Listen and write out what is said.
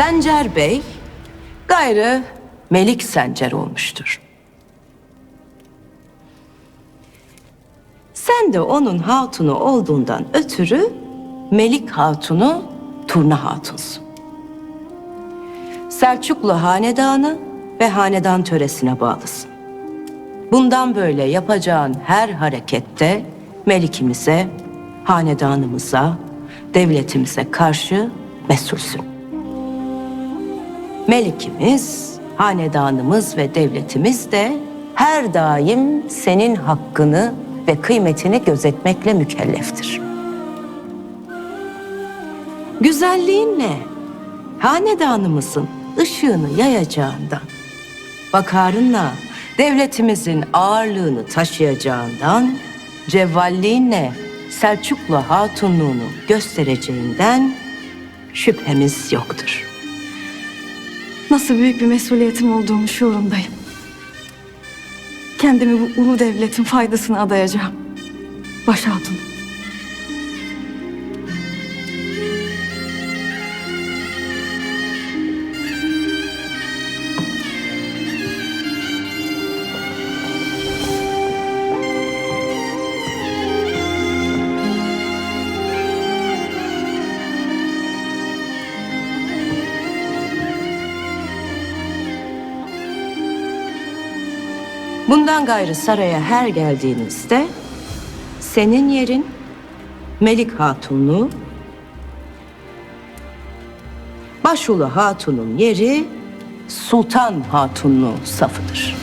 Sencer Bey gayrı Melik Sencer olmuştur. Sen de onun hatunu olduğundan ötürü Melik Hatunu Turna Hatunsun. Selçuklu hanedanı ve hanedan töresine bağlısın. Bundan böyle yapacağın her harekette Melikimize, hanedanımıza, devletimize karşı mesulsün. Melikimiz, hanedanımız ve devletimiz de her daim senin hakkını ve kıymetini gözetmekle mükelleftir. Güzelliğinle hanedanımızın ışığını yayacağından, vakarınla devletimizin ağırlığını taşıyacağından, cevvalliğinle Selçuklu hatunluğunu göstereceğinden şüphemiz yoktur. Nasıl büyük bir mesuliyetim olduğunu şuurundayım. Kendimi bu ulu devletin faydasına adayacağım. Baş hatun. Bundan gayrı saraya her geldiğinizde senin yerin Melik Hatunluğu, Başulu Hatun'un yeri Sultan Hatunluğu safıdır.